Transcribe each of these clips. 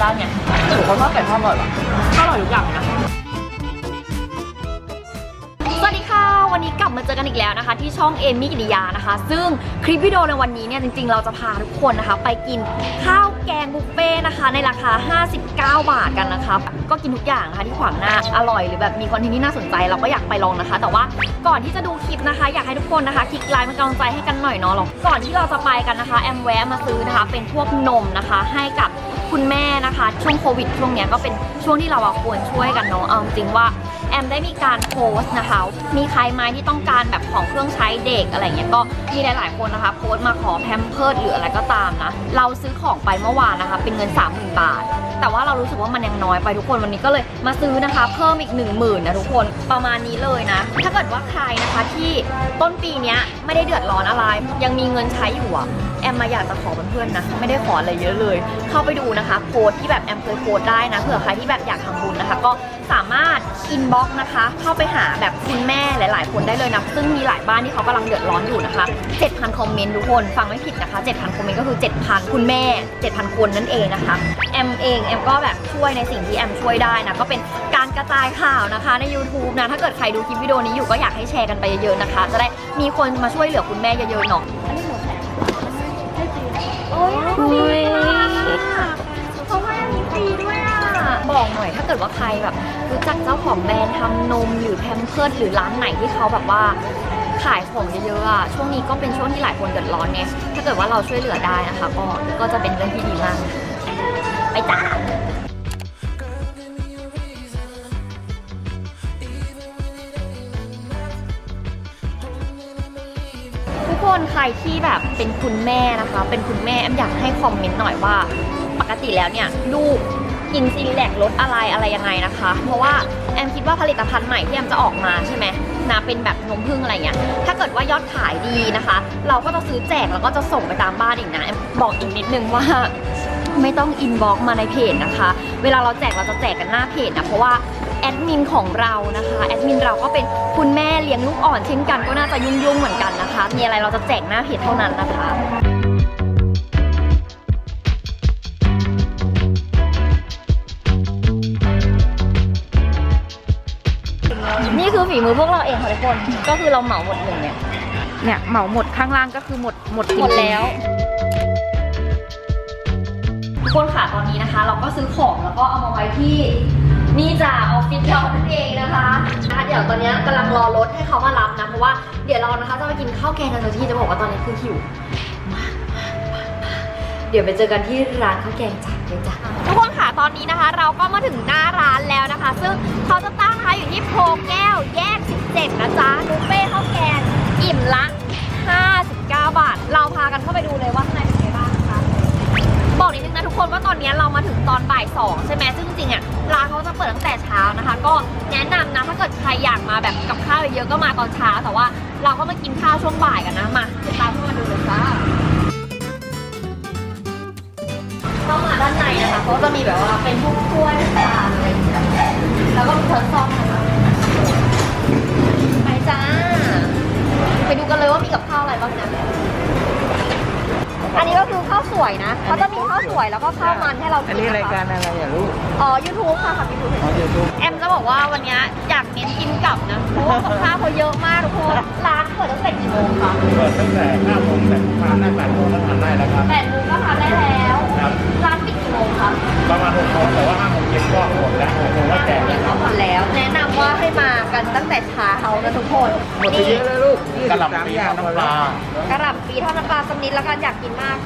ก็ได้ไงหนูเขาชอบไก่ทอดอร่อยปะอร่อยทุกอย่างเลยนะ สวัสดีค่ะ วันนี้กลับมาเจอกันอีกแล้วนะคะ ที่ช่องเอมี่กิริยานะคะ ซึ่งคลิปวิดีโอในวันนี้เนี่ยจริงๆ เราจะพาทุกคนนะคะ ไปกินข้าวแกงบุฟเฟ่ต์นะคะ ในราคา 9 บาทกันนะคะ ก็กินทุกอย่างนะคะที่ขวางหน้า อร่อยหรือแบบมีคอนเทนต์ที่น่าสนใจเราก็อยากไปลองนะคะ แต่ว่าก่อนที่จะดูคลิปนะคะ อยากให้ทุกคนนะคะคลิกไลค์เป็นกำลังใจให้กันหน่อยเนาะล้วก่อนที่เราจะไปกันนะคะแอมแวะมาซื้อนะคะ เป็นพวกนมนะคะ ให้กับคุณแม่นะคะ ช่วงโควิดช่วงเนี้ยก็เป็นช่วงที่เราควรช่วยกันเนาะเอาจริงว่าแอมได้มีการโพสต์นะคะ มีใครไหมที่ต้องการแบบของเครื่องใช้เด็กอะไรเงี้ย ก็มีหลายๆคนนะคะ โพสต์มาขอแพมเพิร์ดหรืออะไรก็ตามนะ เราซื้อของไปเมื่อวานนะคะ เป็นเงิน 30,000 บาท แต่ว่าเรารู้สึกว่ามันยังน้อยไปทุกคนวันนี้ก็เลยมาซื้อนะคะ เพิ่มอีก 1 0,000นะทุกคนประมาณนี้เลยนะ ถ้าเกิดว่าใครนะคะที่ต้นปีนี้ไม่ได้เดือดร้อนอะไร ยังมีเงินใช้อยู่อะ แอมมาอยากจะขอเพื่อนๆนะ ไม่ได้ขออะไรเยอะเลย เข้าไปดูนะคะโพสที่แบบแอมเคยโพสได้นะเผื่อใครที่แบบอยากทำบุญนะคะ ก็สามารถอินบ็อกนะคะ เข้าไปหาแบบคุณแม่หลาย ๆ คนได้เลยนะ ซึ่งมีหลายบ้านที่เขากำลังเดือดร้อนอยู่นะคะ 7,000 คอมเมนต์ทุกคน ฟังไม่ผิดนะคะ 7,000 คอมเมนต์ก็คือ 7,000 คุณแม่ 7,000 คนนั่นเองนะคะ แอมเองแอมก็แบบช่วยในสิ่งที่แอมช่วยได้นะ ก็เป็นการกระจายข่าวนะคะใน YouTube นะ ถ้าเกิดใครดูคลิปวิดีโอนี้อยู่ก็อยากให้แชร์กันไปเยอะๆนะคะ จะได้มีคนมาช่วยเหลือคุณแม่เยอะๆเนาะอันนี้หนูแชร์ โอ้ยเพราะว่ามีฟรีด้วยอะ บอกหน่อยถ้าเกิดว่าใครแบบรู้จักเจ้าของแบรนด์ทำนมหรือแพมเพิร์ดหรือร้านไหนที่เขาแบบว่าขายของเยอะๆอะ ช่วงนี้ก็เป็นช่วงที่หลายคนเดือดร้อนไง ถ้าเกิดว่าเราช่วยเหลือได้นะคะ ก็ก็จะเป็นเรื่องที่ดีมาก ไปจ้า รที่แบบเป็นคุณแม่นะคะ เป็นคุณแม่แอมอยากให้คอมเมนต์หน่อยว่า ปกติแล้วเนี่ยลูกกินซีรีแลกรสอะไรอะไรยังไงนะคะ เพราะว่าแอมคิดว่าผลิตภัณฑ์ใหม่ที่แอมจะออกมาใช่ไหมนะเป็นแบบนมผึ้งอะไรเงี้ย ถ้าเกิดว่ายอดขายดีนะคะ เราก็จะซื้อแจกแล้วก็จะส่งไปตามบ้านอีกนะแอมบอกอีกนิดนึงว่าไม่ต้องอินบ็อกมาในเพจนะคะ เวลาเราแจกเราจะแจกกันหน้าเพจนะ เพราะว่า แอดมินของเรานะคะแอดมินเราก็เป็นคุณแม่เลี้ยงลูกอ่อนเช่นกันก็น่าจะยุ่งๆเหมือนกันนะคะ มีอะไรเราจะแจกหน้าเพจเท่านั้นนะคะนี่คือฝีมือพวกเราเองค่ะทุกคน ก็คือเราเหมาหมดเลยเนี่ย เนี่ยเหมาหมดข้างล่างก็คือหมดหมดจริงๆหมดแล้ว ทุกคนค่ะตอนนี้นะคะ เราก็ซื้อของแล้วก็เอามาไว้ที่ นี่จ้าออฟฟิศเรานั่นเองนะคะนะคะเดี๋ยวตอนนี้กำลังรอรถให้เขามารับนะ เพราะว่าเดี๋ยวเรานะคะจะไปกินข้าวแกงกันที่จะบอกว่าตอนนี้คือหิวมากมากมากมากเดี๋ยวไปเจอกันที่ร้านข้าวแกงจ้ะเลยจ้ะทุกคนค่ะตอนนี้นะคะ เราก็มาถึงหน้าร้านแล้วนะคะ ซึ่งเขาจะตั้งนะคะอยู่ที่โพแก้วแยก 17 นะจ๊ะบุฟเฟ่ข้าวแกงอิ่มละ 59 บาท เราพากันเข้าไปดูเลยว่าข้างในเป็นไงบ้างนะคะบอกนิดนึงนะทุกคนว่าตอนนี้เรามาถึงตอนบ่ายสองใช่ไหมซึ่งจริงๆอะ ร้านเขาจะเปิดตั้งแต่เช้านะคะ ก็แนะนำนะถ้าเกิดใครอยากมาแบบกับข้าวเยอะๆก็มาตอนเช้า แต่ว่าเราก็มากินข้าวช่วงบ่ายกันนะมาติดตามเข้ามาดูเลยจ้าเข้ามาด้านในนะคะเขาจะมีแบบว่าเป็นพวกถ้วยจานอะไรอย่างเงี้ย วสวยแล้วก็ข้าวมันให้เรากิอันนนี้นะคะรายการอะไรอะลูกอ๋อ YouTube ค่ะค่ะ YouTube อ๋อเดี๋ยวดูแอมจะบอกว่าวันนี้อยากเน้นกินกลับนะเพราะว่ากับข้าวเขาเยอะมากทุกคนร้านเปิดตั้งแต่กี่โมงคะเปิดตั้งแต่5โมงแต่มาได้8โมงก็ทานได้แล้วครับแปดโมงก็ทานได้แล้วครับร้านปิดกี่โมงคะประมาณ6โมงแต่ว่า5โมง กันตั้งแต่เช้านะทุกคนหมดไปเยอะเลยลูกกระหล่ำปี23ทอดน้ำปลากระหล่ำปีทอดน้ำปลาสกนิดแล้วกันอยากกินมาก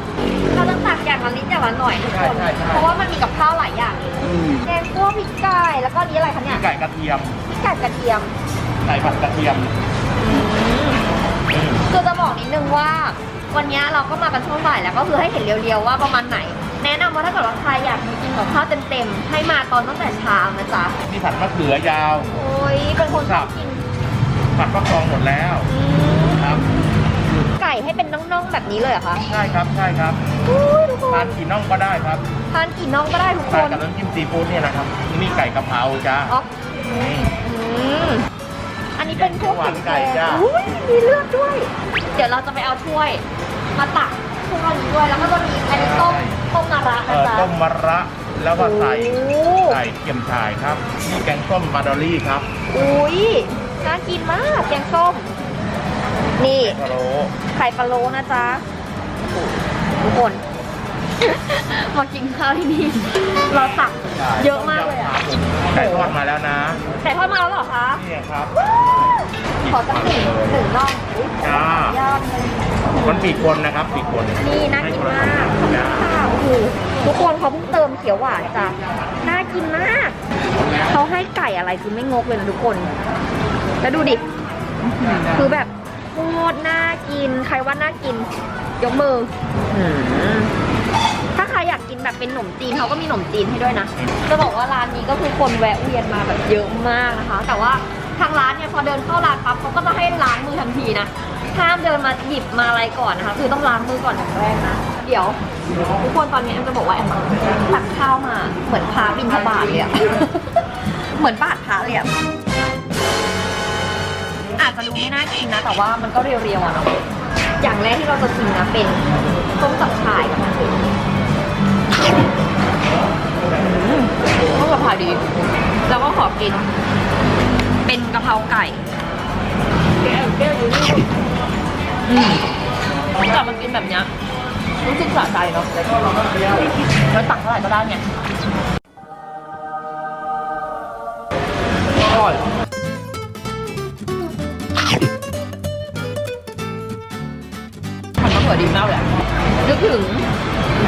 เราต้องตักอย่างละนิดอย่างละหน่อยทุกคน เพราะว่ามันมีกับข้าวหลายอย่างเลยอืมแกงคั่วพริกไก่แล้วก็อันนี้อะไรคะเนี่ยไก่กระเทียมพริกไก่กระเทียมไก่ผัดกระเทียมอืมคือจะบอกนิดนึงว่าวันนี้เราก็มากันช่วงบ่ายแล้วก็คือให้เห็นเรียวๆว่าประมาณไหน แนะนำว่าถ้าเกิดว่าใครอยากมากินกับข้าวเต็มๆ ให้มาตอนตั้งแต่เช้านะจ๊ะ มีผัดมะเขือยาว โอ้ยเป็นคนชอบกินผัดฟักทองหมดแล้วอืมครับไก่ให้เป็นน่องๆแบบนี้เลยเหรอคะใช่ครับใช่ครับอุ้ยทุกคทานนกี่น่องก็ได้ครับทานกี่น่องก็ได้ทุกคทานนกับน้ำจิ้มซีฟู้ดเนี่ยนะครับนี่ไก่กะเพราจ้า อ๋อนี่อืมอันนี้เป็นพวกหวานไก่จ้ะ อุ้ยมีเลือดด้วย เดี๋ยวเราจะไปเอาถ้วย มาตักถ้วยนี้ด้วยแล้วก็จะมีอันนี้ต้ม ต้มมะระเอ่นะอจ๊ะ ต้มมะระแล้วก็ใส่โอ้ ใส่เกี๊ยมฉ่ายครับนี่แกงส้มมาดอรี่ครับอุ้ยน่ากินมากแกงส้ม นี่กะโหลไข่ปลาโลนะจ๊ะโอ้โหทุกคน มากินข้าวที่นี่ เราตักเยอะมากเลยอะไก่ทอดมาแล้วนะไก่ทอดมาแล้วเหรอคะ นี่ครับ ขอสักหนึ่งหนึ่งน่องอุ๊ยจ้า ย่างเลย มันปีกคนนะครับปีกคนนี่น่ากินมากจ้าค่ะโอ้โหทุกคนเขาเพิ่งเติมเขียวหวานจ้ะน่ากินมากเขาให้ไก่อะไรคือไม่งกเลยนะทุกคน แล้วดูดิ คือแบบโคตรน่ากิน ใครว่าน่ากิน ยกมืออืมถ้าใครอยากกินแบบเป็นขนมจีนเขาก็มีขนมจีนให้ด้วยนะ จะบอกว่าร้านนี้ก็คือคนแวะเวียนมาแบบเยอะมากนะคะ แต่ว่าทางร้านเนี่ยพอเดินเข้าร้านปั๊บเขาก็จะให้ล้างมือทันทีนะ ห้ามเดินมาหยิบมาอะไรก่อนนะคะ คือต้องล้างมือก่อนอย่างแรกนะ เดี๋ยว ทุกคนตอนนี้แอมจะบอกว่าแอมตักข้าวมา เหมือนพาบินทบาทเลยอะ เหมือนบาทพระเลยอะอาจจะดูไม่น่ากินนะ แต่ว่ามันก็เรียวๆอะเนาะ อย่างแรกที่เราจะกินนะเป็นต้มสับฉ่ายกับมันอืมต้มสับฉ่ายดี แล้วก็ขอกิน เป็นกะเพราไก่ อืมกลับมากินแบบเนี้ยรู้สึกสะใจเนาะแล้วตักเท่าไหร่ก็ได้เนี่ยอร่อยผัดมะเขือดีมากเลยอะนึกถึง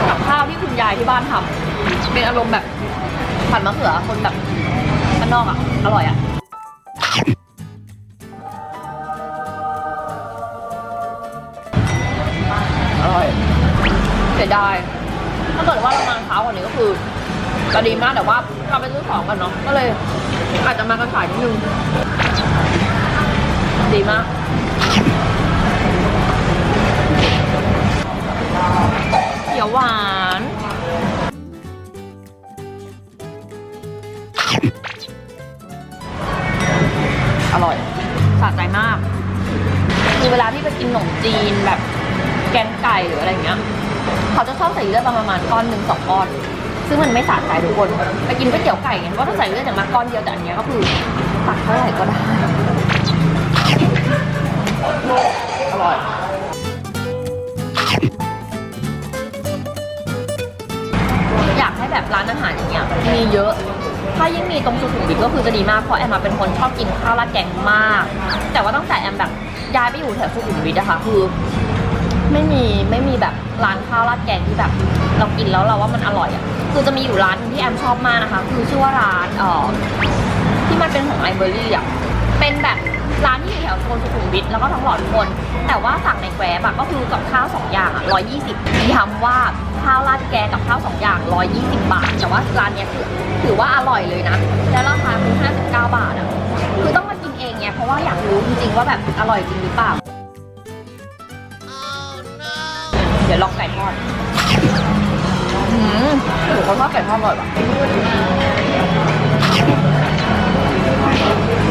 กับข้าวที่คุณยายที่บ้านทำเป็นอารมณ์แบบผัดมะเขือคนแบบบ้านนอกอะ อร่อยอะ สียดายถ้าเกิดว่าเรามาเช้ากว่านี้ก็คือจะดีมากแต่ว่าเราไปซื้อของกันเนาะก็เลย อาจจะมากันสายนิดนึงดีมากเขียวหวานอร่อยสะใจมาก คือเวลาที่ไปกินขนมจีนแบบแกงไก่หรืออะไรเงี้ย เขาจะชอบใส่เลือดประมาณก้อนหนึ่งสองก้อน ซึ่งมันไม่สะใจทุกคนไปกินก๋วยเตี๋ยวไก่กันว่าถ้าใส่เลือดอย่างมากก้อนเดียวแต่อันเนี้ยก็คือตักเท่าไหร่ก็ได้อร่อยอยากให้แบบร้านอาหารอย่างเงี้ยมีเยอะถ้ายิ่งมีตรงสุขุมวิทก็คือจะดีมาก เพราะแอมมาเป็นคนชอบกินข้าวราดแกงมาก แต่ว่าตั้งแต่แอมแบบย้ายไปอยู่แถวสุขุมวิทอะค่ะคือ ไม่มีไม่มีแบบร้านข้าวราดแกงที่แบบเรากินแล้วเราว่ามันอร่อยอะคือจะมีอยู่ร้านที่แอมชอบมากนะคะ คือชื่อว่าร้านเอ่อที่มันเป็นของไอเบอรี่อะเป็นแบบร้านที่อยู่แถวโซนสุขุมวิทแล้วก็ทั้งหล่อทุกคน แต่ว่าสั่งในแกร็บก็คือกับข้าวสองอย่างอะร้อยยี่สิบย้ำว่าข้าวราดแกงกับข้าวสองอย่างร้อยยี่สิบบาท แต่ว่าร้านเนี้ยคือถือว่าอร่อยเลยนะ แล้วราคาคือห้าสิบเก้าบาทอะคือต้องมากินเองไงเพราะว่าอยากรู้จริงๆว่าแบบอร่อยจริงหรือเปล่า ดี๋ยวลองไก่ทอดอืมถือเขาทอดไก่ทอดอร่อยป่ะ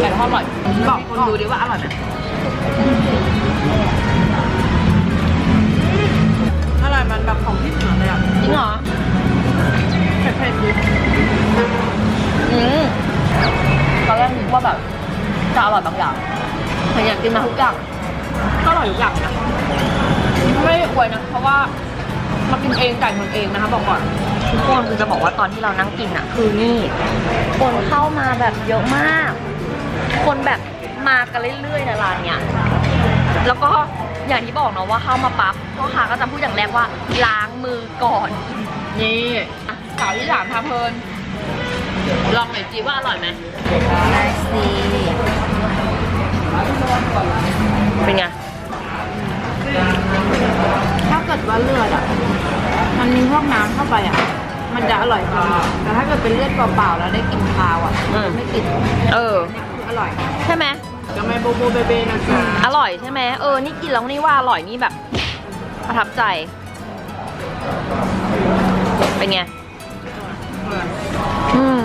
ไก่ทอดอร่อยบอกคนดูดิว่าอร่อยไหม มากินเองไก่ทำเองนะคะบอกก่อน ทุกคนคือจะบอกว่าตอนที่เรานั่งกินอะคือนี่ คนเข้ามาแบบเยอะมาก คนแบบมากันเรื่อยๆนะร้านเนี้ยแล้วก็อย่างที่บอกเนาะว่าเข้ามาปั๊บพ่อค้าก็จะพูดอย่างแรกว่าล้างมือก่อน นี่อะสาวที่สามพาเพลินลองหน่อยจีว่าอร่อยไหมได้สิเป็นไงถ้าเกิดว่าเลือดอะ มันมีพวกน้ำเข้าไปอะ มันจะอร่อยกว่าแต่ถ้าเกิดเป็นเลือดเปล่าๆแล้วได้กินคาวอะอืม ไม่ติดเออเนี่ยคืออร่อยใช่ไหมจะไม่โบโบเบเบนะจ๊ะอร่อยใช่ไหมเออ นี่กินแล้วนี่ว่าอร่อยนี่แบบ ประทับใจ เป็นไง อืม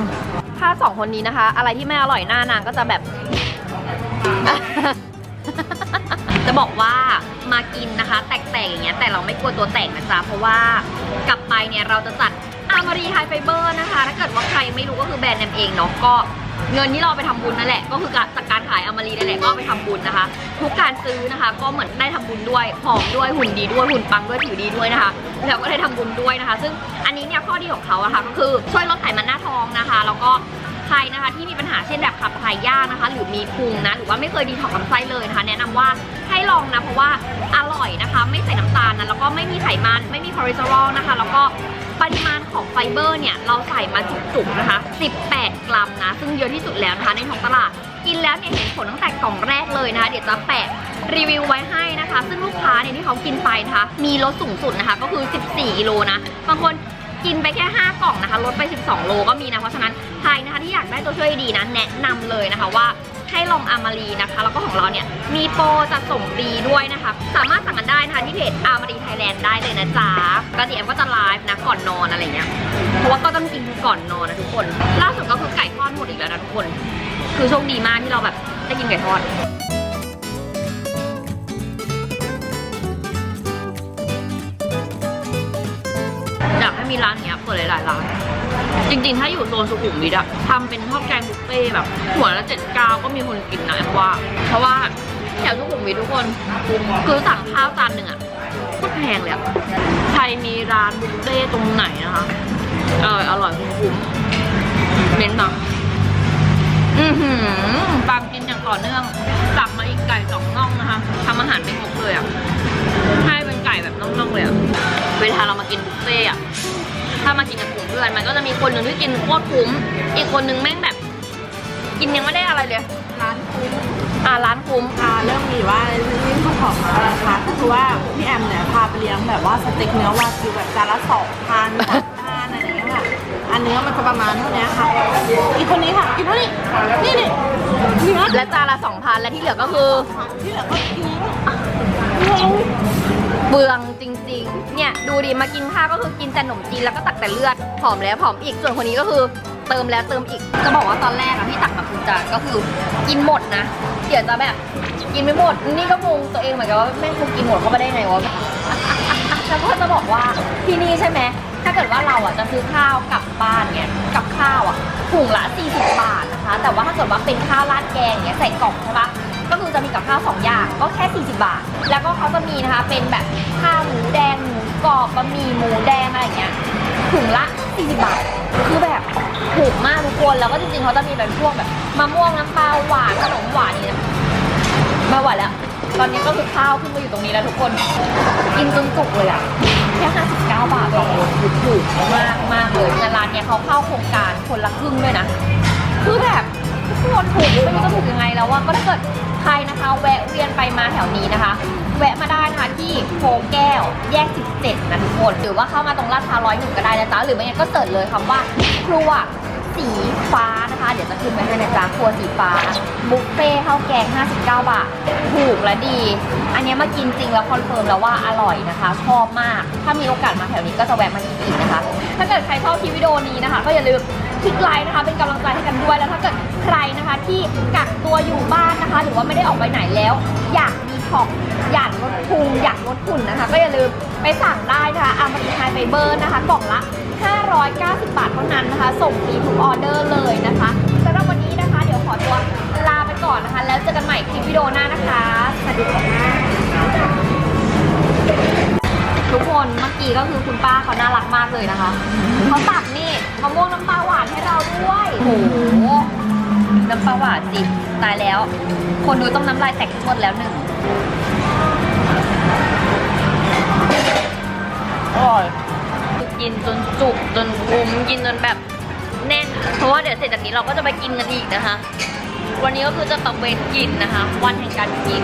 ถ้าสองคนนี้นะคะ อะไรที่ไม่อร่อยหน้านางก็จะแบบ จะบอกว่ามากินนะคะ แตกๆอย่างเงี้ยแต่เราไม่กลัวตัวแตกนะจ๊ะเพราะว่ากลับไปเนี่ยเราจะจัดอามารีไฮไฟเบอร์นะคะ ถ้าเกิดว่าใครไม่รู้ก็คือแบรนด์แนมเองเนาะก็เงินที่เราไปทำบุญนั่นแหละก็คือจากการขายอามารีนั่นแหละก็ไปทำบุญนะคะ ทุกการซื้อนะคะ ก็เหมือนได้ทำบุญด้วยผอมด้วยหุ่นดีด้วยหุ่นปังด้วยผิวดีด้วยนะคะ แล้วก็ได้ทำบุญด้วยนะคะ ซึ่งอันนี้เนี่ยข้อดีของเขาอะค่ะก็คือช่วยลดไขมันหน้าท้องนะคะ แล้วก็ใครนะคะที่มีปัญหาเช่นแบบขับถ่ายยากนะคะ หรือมีพุงนะหรือว่าไม่เคยดีท็อกลำไส้เลยนะคะ แนะนำว่า ให้ลองนะ เพราะว่าอร่อยนะคะ ไม่ใส่น้ำตาลนะแล้วก็ไม่มีไขมัน ไม่มีคอเลสเตอรอลนะคะ แล้วก็ปริมาณของไฟเบอร์เนี่ย เราใส่มาจุกๆนะคะ 18 กรัมนะ ซึ่งเยอะที่สุดแล้วนะคะ ในท้องตลาด กินแล้วเนี่ยเห็นผลตั้งแต่กล่องแรกเลยนะคะ เดี๋ยวจะแปะรีวิวไว้ให้นะคะ ซึ่งลูกค้าเนี่ยที่เขากินไปนะคะ มีลดสูงสุดนะคะ ก็คือ 14กิโลนะ บางคนกินไปแค่ 5 กล่องนะคะ ลดไป 12 โลก็มีนะ เพราะฉะนั้นใครนะคะที่อยากได้ตัวช่วยดีนะ แนะนำเลยนะคะว่า ให้ลองอามารีนะคะ แล้วก็ของเราเนี่ยมีโปรจะส่งฟรีด้วยนะคะ สามารถสั่งกันได้นะคะที่เพจอามารีไทยแลนด์ได้เลยนะจ๊ะปกติแอมก็จะไลฟ์นะก่อนนอนอะไรเงี้ยเพราะว่าก็ต้องกินก่อนนอนนะทุกคน ล่าสุดก็คือไก่ทอดหมดอีกแล้วนะทุกคน คือโชคดีมากที่เราแบบได้กินไก่ทอด มีร้านเนี้ยเปิดหลายๆร้าน จริงๆ ถ้าอยู่โซนสุขุมวิทอะทำเป็นข้าวแกงบุฟเฟ่แบบ หัวละเจ็ดเก้าก็มีคนกินนะแอมว่า เพราะว่าแถวสุขุมวิททุกคนคือสั่งข้าวจานหนึ่งอะโคตรแพงเลยอะใครมีร้านบุฟเฟ่ต์ตรงไหนนะคะอร่อยอร่อยคุ้มๆเน้นมาอือหือตามกินอย่างต่อเนื่องสั่งมาอีกไก่สองน่องนะคะทำอาหารไม่งกเลยอะให้เป็นไก่แบบน่องๆเลยอะเวลาเรามากินบุฟเฟ่ต์อะ ถ้ามากินกับกลุ่มเพื่อนมันก็จะมีคนหนึ่งที่กินโคตรคุ้ม อีกคนนึงแม่งแบบ กินยังไม่ได้อะไรเลย ร้านคุ้มอ่าร้านคุ้มอ่าเริ่มมีว่านี่ข้าวของมาแล้วนะคะก็คือว่าพี่แอมเนี่ยพาไปเลี้ยงแบบว่าสเต็กเนื้อวากิวแบบจานละสองพันสามพันอะไรอย่างเงี้ยค่ะ อันเนื้อมันจะประมาณเท่านี้ค่ะ อีกคนนี้ค่ะอีกเท่านี้นี่นี่เนื้อและจานละสองพันและที่เหลือก็คือที่เหลือก็ทิ้งเบืองจ ริง เนี่ยดูดิมากินข้าวก็คือกินแต่ขนมจีนแล้วก็ตักแต่เลือดผอมแล้วผอมอีก ส่วนคนนี้ก็คือเติมแล้วเติมอีก จะบอกว่าตอนแรกอะที่ตักมาคุณจานก็คือกินหมดนะ เดี๋ยวจะแบบกินไม่หมด นี่ก็งงตัวเองเหมือนกันว่าแม่งคงกินหมดเข้าไปได้ไงวะ แล้วก็จะบอกว่าที่นี่ใช่ไหม ถ้าเกิดว่าเราอะจะซื้อข้าวกลับบ้านเนี่ยกับข้าวอะถุงละ40บาทนะคะ แต่ว่าถ้าเกิดว่าเป็นข้าวราดแกงเนี่ยใส่กล่องใช่ปะ คือจะมีกับข้าวสองอย่างก็แค่ 40 บาท แล้วก็เขาจะมีนะคะเป็นแบบข้าวหมูแดงหมูกรอบบะหมี่หมูแดงอะไรอย่างเงี้ยถุงละ 40 บาท คือแบบถูกมากทุกคน แล้วก็จริงๆเขาจะมีเป็นพวกแบบมะม่วงน้ำปลาหวานขนมหวานนี่นะม่ไหวานแล้ว ตอนนี้ก็คือข้าวขึ้นมาอยู่ตรงนี้แล้วทุกคน กินจนจุกเลยอะแค่ 59 บาทต่อคนคือถูกมากมากเลยในร้านเนี้ยเขาเข้าโครงการคนละครึ่งด้วยนะ คือแบบ ทุกคนถูกไม่รู้จะถูกยังไงแล้วว่าก็ถ้าเกิดใครนะคะแวะเวียนไปมาแถวนี้นะคะ แวะมาได้นะคะที่โพแก้วแยก 17 นะทุกคน หรือว่าเข้ามาตรงลาดพร้าวร้อยหนึ่งก็ได้นะจ๊ะหรือไม่งั้นก็เสิร์ชเลยคำว่าครัวสีฟ้านะคะ เดี๋ยวจะขึ้นไปให้นะจ๊ะครัวสีฟ้าบุฟเฟ่ข้าวแกง 59 บาท ถูกและดี อันนี้มากินจริงแล้วคอนเฟิร์มแล้วว่าอร่อยนะคะ ชอบมาก ถ้ามีโอกาสมาแถวนี้ก็จะแวะมากินอีกนะคะ ถ้าเกิดใครชอบคลิปวิดีโอนี้นะคะ ก็อย่าลืมคลิกไลค์นะคะ เป็นกำลังใจให้กันด้วยแล้วถ้าเกิด ใครนะคะที่กักตัวอยู่บ้านนะคะ หรือว่าไม่ได้ออกไปไหนแล้ว อยากมีของอยากลดพุงอยากลดหุ่นนะคะ ก็อย่าลืมไปสั่งได้นะคะอามารีไฮไฟเบอร์นะคะกล่องละ 590 บาทเท่านั้นนะคะ ส่งฟรีทุกออเดอร์เลยนะคะสำหรับวันนี้นะคะ เดี๋ยวขอตัวลาไปก่อนนะคะ แล้วเจอกันใหม่คลิปวิดีโอหน้านะคะสวัสดีค่ะทุกคนเมื่อกี้ก็คือคุณป้าเขาน่ารักมากเลยนะคะ เขาตักนี่มะม่วงน้ำปลาหวานให้เราด้วย โอ้โห น้ำปลาหวานจิตายแล้ว คนดูต้องน้ำลายแตกชวดแล้วหนึ่งอร่อยกินจนจุกจนคุ้มกินจนแบบแน่น เพราะว่าเดี๋ยวเสร็จจากนี้เราก็จะไปกินกันอีกนะคะ วันนี้ก็คือจะตะเวนกินนะคะ วันแห่งการกิน